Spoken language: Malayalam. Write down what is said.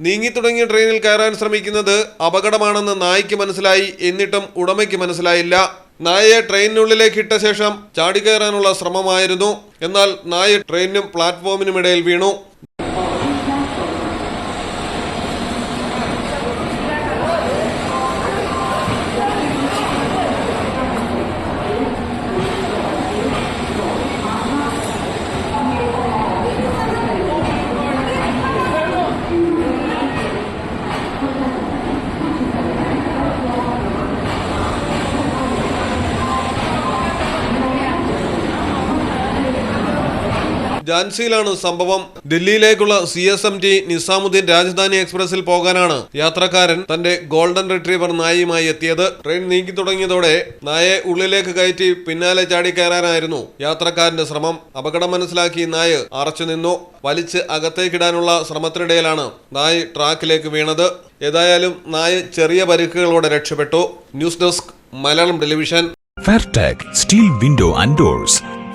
നീങ്ങി തുടങ്ങിയ ട്രെയിനിൽ കയറാൻ ശ്രമിക്കുന്നത് അപകടമാണെന്ന് നായ്ക്ക് മനസ്സിലായി എന്നിട്ടും ഉടമയ്ക്ക് മനസ്സിലായില്ല. നായയെ ട്രെയിനിനുള്ളിലേക്ക് ഇട്ട ശേഷം ചാടിക്കയറാനുള്ള ശ്രമമായിരുന്നു. എന്നാൽ നായ ട്രെയിനിനും പ്ലാറ്റ്ഫോമിനുമിടയിൽ വീണു. ഝാൻസിയിലാണ് സംഭവം. ഡൽഹിയിലേക്കുള്ള C S M T Nizamuddin Rajdhani എക്സ്പ്രസിൽ പോകാനാണ് യാത്രക്കാരൻ തന്റെ ഗോൾഡൻ റിട്രീവർ നായയുമായി എത്തിയത്. ട്രെയിൻ നീക്കി തുടങ്ങിയതോടെ നായയെ ഉള്ളിലേക്ക് കയറ്റി പിന്നാലെ ചാടി കയറാനായിരുന്നു യാത്രക്കാരന്റെ ശ്രമം. അപകടം മനസ്സിലാക്കി നായ അറച്ചു നിന്നു. വലിച്ച് അകത്തേക്കിടാനുള്ള ശ്രമത്തിനിടയിലാണ് നായ് ട്രാക്കിലേക്ക് വീണത്. ഏതായാലും നായ ചെറിയ പരിക്കുകളോടെ രക്ഷപ്പെട്ടു. News desk Malayalam television. Steel window and